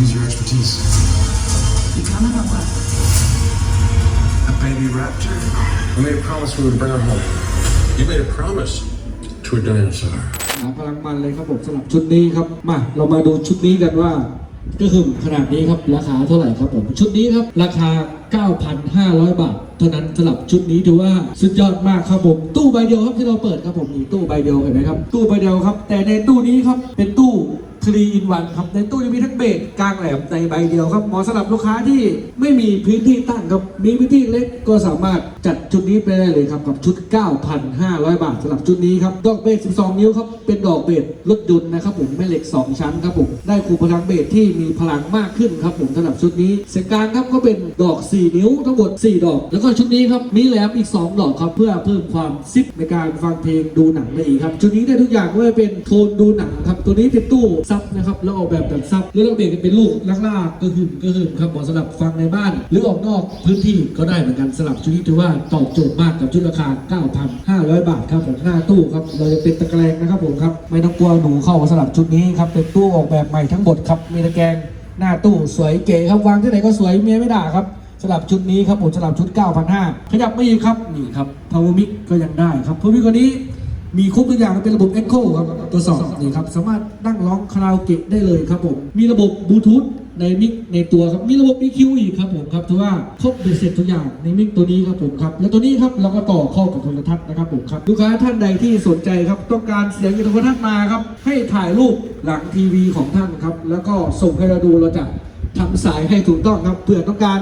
use your expertise. You coming or what? A baby raptor? I made a promise we would bring her home. You made a promise to a dinosaur. หาพลังมันเลยครับผมสำหรับชุดนี้ครับ มา เรามาดูชุดนี้กันว่า ก็คือขนาดนี้ครับ ราคาเท่าไหร่ครับผม ชุดนี้ครับ ราคา 9,500 บาท เท่านั้นสำหรับชุดนี้ถือว่าสุดยอดมากครับผม ตู้ใบเดียวครับที่เราเปิดครับผมมีตู้ใบเดียวเห็นไหมครับ ตู้ใบเดียวครับ แต่ในตู้นี้ครับเป็นตู้ 3 in 1ครับ ในตู้จะมีทั้งเบสกลางแหลมในใบเดียวครับเหมาะสำหรับลูกค้าที่ไม่มีพื้นที่ตั้งครับ มีพื้นที่เล็กก็สามารถจัดชุดนี้ไปได้เลยครับกับชุด 9,500 บาทสำหรับชุดนี้ครับ ดอกเบส 12 นิ้วครับ เป็นดอกเบสรถยนต์นะครับผมแม่เหล็ก 2 ชั้นครับผมได้คูพลังเบสที่มีพลังมากขึ้นครับผมสำหรับชุดนี้เสียงกลางครับก็เป็นดอก 4 นิ้วทั้งหมด 4 ดอก แล้วก็ชุดนี้ครับมีแหลมอีก 2 ดอกครับเพื่อเพิ่มความซิปในการฟังเพลงดูหนังได้อีกครับชุดนี้ได้ทุกอย่างไม่ว่าเป็นโทนดูหนังครับตัวนี้เป็นตู้ซับนะครับแล้วออกแบบแบบซับหรือเราเบรกเป็นลูกลักลาก็หึ่มก็หึ่มครับเหมาะสำหรับฟังในบ้าน หรือออกนอกพื้นที่ก็ได้เหมือนกันสำหรับชุดนี้ถือว่าตอบโจทย์มากกับชุดราคา 9,500 บาทครับผมหน้าตู้ครับเราจะเป็นตะแกรงนะครับผมครับไม่ต้องกลัวหนูเข้าสำหรับชุดนี้ครับเป็นตู้ออกแบบใหม่ทั้งหมดครับมีตะแกรงหน้าตู้สวยเก๋ครับวางที่ไหนก็สวยเมียไม่ด่าครับสำหรับชุดนี้ครับผมสำหรับชุด 9,500ขยับไม่อีกครับนี่ครับ Power Mix ก็ยังได้ครับ Power Mix ตัวนี้ มีครบทุกอย่างเป็นระบบ Echo ครับตัวสอบนี่ครับสามารถนั่งร้องคาราโอเกะได้เลยครับผมมีระบบบลูทูธในมิกในตัวครับมีระบบ EQ อีกครับผมครับถือว่าครบเบ็ดเสร็จทุกอย่างในมิกตัวนี้ครับผมครับและตัวนี้ครับเราก็ต่อเข้ากับโทรทัศน์นะครับผมครับลูกค้าท่านใดที่สนใจครับต้องการเสียงจากโทรทัศน์มาครับให้ถ่ายรูปหลังทีวีของท่านครับแล้วก็ส่งให้เราดูเราจะทำสายให้ถูกต้องครับเผื่อต้องการ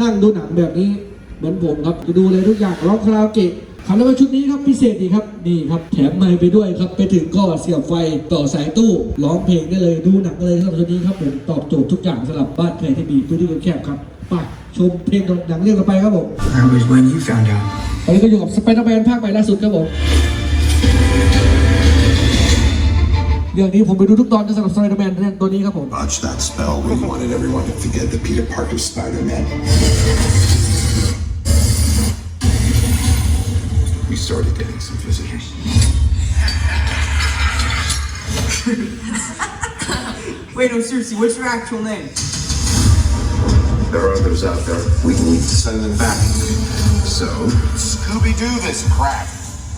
นั่งดูหนังแบบนี้เหมือนผมครับจะดูเลยทุกอย่างร้องคาราโอเกะ ครับแล้วก็ชุดนี้ครับพิเศษดีครับนี่ครับแถมไมค์ไปด้วยครับไปถึงก็เสียบไฟต่อสายตู้ร้องเพลงได้เลยดูหนังเลยครับชุดนี้ครับผมตอบโจทย์ทุกอย่างสำหรับบ้านใครที่มีพื้นที่แคบๆครับไปชมเพลงหนังเรื่องต่อไปครับผม That was when you found out. ตอนนี้ก็อยู่กับสไปเดอร์แมนภาคใหม่ล่าสุดครับผมเรื่องนี้ผมไปดูทุกตอนสำหรับสไปเดอร์แมนเรื่องตัวนี้ครับผม Botch that spell. We wanted everyone to forget the Peter Parker Spider-Man. We started getting some visitors. Wait, no, seriously, what's your actual name? There are others out there. We need to send them back. So, Scooby-Doo this crap.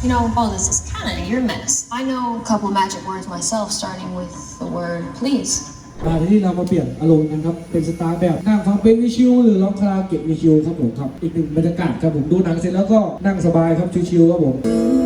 You know, all this is kind of your mess. I know a couple magic words myself, starting with the word please. มาที่เรามาเปลี่ยนอารมณ์กันครับ เป็นสไตล์แบบนั่งฟังเพลงวิชิวหรือร้องคาราเกะวิชิวครับผมครับ อีกหนึ่งบรรยากาศครับผมดูหนังเสร็จแล้วก็นั่งสบายครับชิวๆครับผม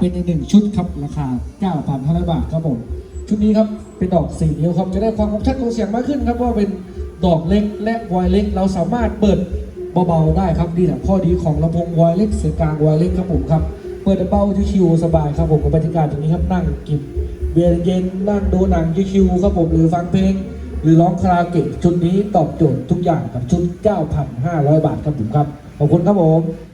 เป็นอีกหนึ่งชุดครับราคา 9,500 บาทครับผม ชุดนี้ครับเป็นดอกสี่นิ้วครับ จะได้ความคมชัดของเสียงมากขึ้นครับว่าเป็นดอกเล็กและวอยเล็ก เราสามารถเปิดเบาๆได้ครับนี่แหละข้อดีของลำโพงวอยเล็กเสียงกลางวอยเล็กครับผมครับเปิดเบาชิวๆสบายครับผมกับบรรยากาศตรงนี้ครับนั่งกินเบียร์เย็นนั่งดูหนังชิวๆครับผมหรือฟังเพลง หรือร้องคาราโอเกะชุดนี้ตอบโจทย์ทุกอย่างกับชุด 9,500 บาทครับผมครับขอบคุณครับผม